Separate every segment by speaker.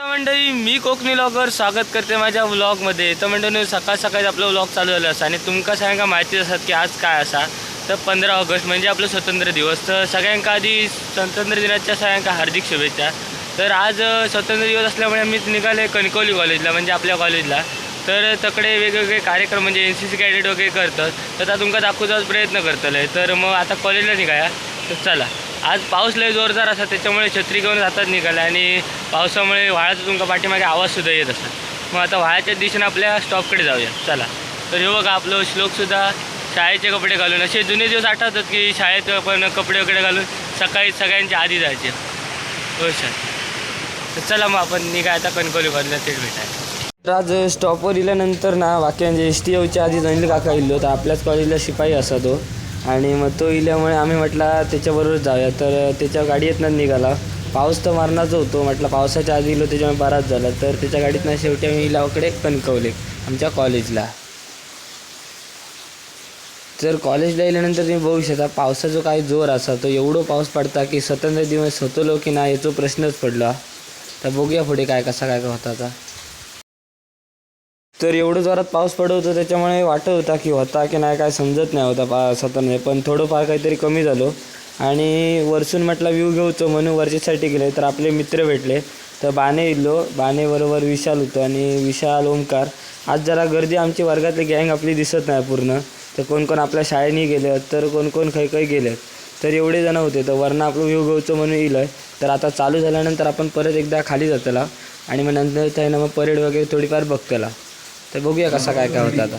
Speaker 1: मंडळी मी कोकणी लॉगर स्वागत करते माझ्या व्लॉगमध्ये तर मंडळी सकाळ सकाळी आपलं व्लॉग चालू झालं असा आणि तुमका सगळ्यांका माहितीच असतात की आज काय असा. तर पंधरा ऑगस्ट म्हणजे आपलं स्वतंत्र दिवस. तर सगळ्यांका आधी स्वातंत्र्य दिनाच्या सगळ्यांका हार्दिक शुभेच्छा. तर आज स्वतंत्र दिवस असल्यामुळे मी निघाले कणकवली कॉलेजला म्हणजे आपल्या कॉलेजला तर तकडे वेगवेगळे कार्यक्रम म्हणजे एन सी सी कॅडेट वगैरे करतात. तर आता तुमका दाखवण्याचा प्रयत्न करतले तर मग आता कॉलेजला निघाया. तर चला. आज पाऊस लय जोरदार असा त्याच्यामुळे छत्री घेऊन हातात निघाला आणि पावसामुळे व्हाळाचा तुमका पाठीमागे आवाजसुद्धा येत असतात मग आता व्हाळाच्या दिशेने आपल्या स्टॉपकडे जाऊया. चला. तर हे बघा आपलं श्लोकसुद्धा शाळेचे कपडे घालून असे जुने दिवस आठवतात की शाळेत आपण कपडे वगैरे घालून सकाळी सगळ्यांच्या आधी जायचे. हो सर. तर चला मग आपण निघा आता कणकवली बाजूला थेट भेटायला. तर आज स्टॉपवर इल्यानंतर ना बाकी म्हणजे एस टी ओच्या आधी अनिल काका इल्लो तर आपल्याच कॉलेजला शिपाई असा तो. आणि मग तो इल्यामुळे आम्ही म्हटला त्याच्याबरोबर जाऊया. तर त्याच्या गाडीतनं निघाला. पाऊस तर मारणारच होतो म्हटलं पावसाच्या आधी इलो त्याच्यामुळे बराच झाला. तर त्याच्या गाडीतनं शेवटी आम्ही इलावाकडे कणकवले आमच्या कॉलेजला. जर कॉलेजला गेल्यानंतर तुम्ही बघू शकता पावसाचा काय जोर असा तो एवढं पाऊस पडता की स्वतंत्र दिवस होतो की नाही याचा प्रश्नच पडला. तर बघूया पुढे काय कसा काय काय होता आता. तर एवढं जोरात पाऊस पडत होता त्याच्यामुळे वाटत होता की होता की नाही काय समजत नाही होता पा स्वतंत्र पण थोडंफार काहीतरी कमी झालो. आणि वरसून म्हटलं व्ह्यू घेऊचो म्हणून वरचीसाठी गेले तर आपले मित्र भेटले. तर बाणे इल्लो बाणेबरोबर विशाल होतो आणि विशाल ओंकार आज जरा गर्दी आमची वर्गातली गँग आपली दिसत नाही पूर्ण. तर कोण कोण आपल्या शाळेने गेले तर कोण कोण काही काही गेले तर एवढे जण होते. तर वरनं आपलं व्ह्यू घेऊचो म्हणून येईल तर आता चालू झाल्यानंतर आपण परत एकदा खाली जातला. आणि मग नंतर त्यानं मग परेड वगैरे थोडीफार बघतेला. तर बघूया कसा काय काय होता आता.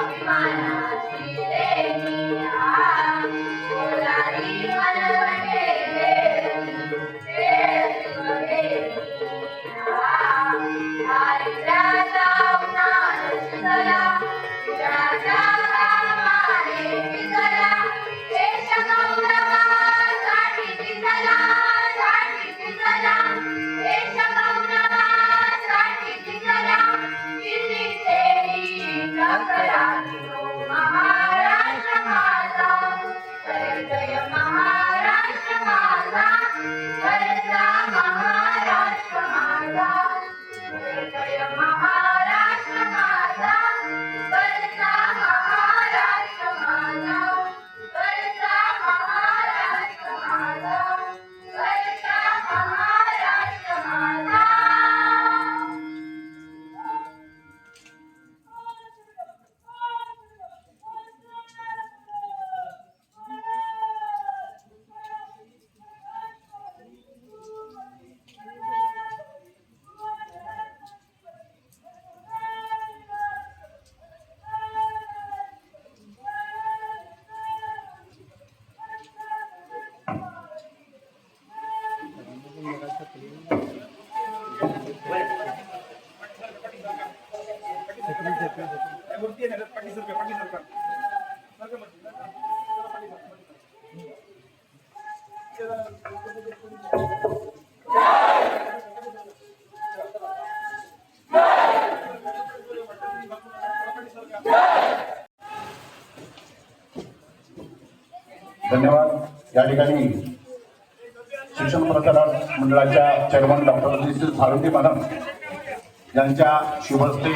Speaker 2: अभिमानाची
Speaker 3: धन्यवाद. या ठिकाणी शिक्षण प्रसारण मंडळाच्या chairman doctor Mrs Bharati madam यांच्या शुभहस्ते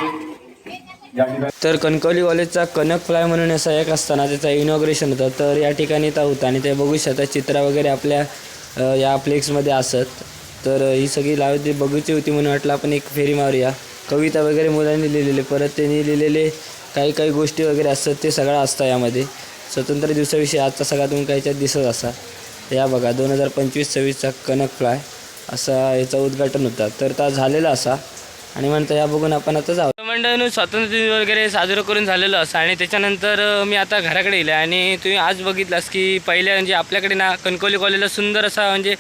Speaker 1: तर कणकवली कॉलेजचा कनक फ्लाय म्हणून असा एक असताना त्याचा इनॉग्रेशन होतं. तर या ठिकाणी तो होता आणि ते बघू शकता चित्र वगैरे आपल्या या फ्लेक्समध्ये असत. तर ही सगळी लावती बघूची होती म्हणून वाटलं आपण एक फेरी मारूया. कविता वगैरे मुलांनी लिहिलेले परत त्यांनी लिहिलेले काही काही गोष्टी वगैरे असतात ते सगळं असतं यामध्ये. स्वतंत्र दिवसाविषयी आजचा सगळा तुम्ही काहीच्यात दिसत असा या बघा दोन हजार पंचवीस सव्वीसचा कनक फ्लाय असा याचा उद्घाटन होता. तर ता झालेला असा. आणि म्हणतं या बघून आपण आता जाऊ मंडळानं स्वातंत्र्य दिन वगैरे साजरं करून झालेलं असं. आणि त्याच्यानंतर मी आता घराकडे येईल आणि तुम्ही आज बघितलास की पहिल्या म्हणजे आपल्याकडे ना कणकवली कॉलेजला सुंदर असा म्हणजे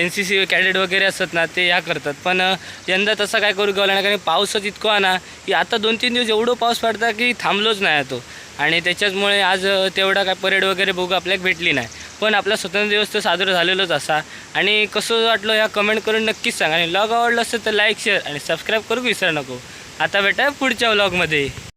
Speaker 1: एन सी सी कॅडेट वगैरे असतात ना ते ह्या करतात. पण यंदा तसं काय करू गेलं नाही कारण पाऊसच इतकं आणा ना की आता दोन तीन दिवस एवढं पाऊस पडता की थांबलोच नाही तो. आणि त्याच्याचमुळे आज तेवढा काय परेड वगैरे बघू आपल्याला भेटली नाही. पण आपला स्वतंत्र दिवस तर साजरा झालेलोच असा. आणि कसं वाटलं ह्या कमेंट करून नक्कीच सांगा. आणि लॉग आवडलं असेल तर लाईक शेअर आणि सबस्क्राईब करू विसरू नको. आता भेटा पुढच्या व्लॉगमध्ये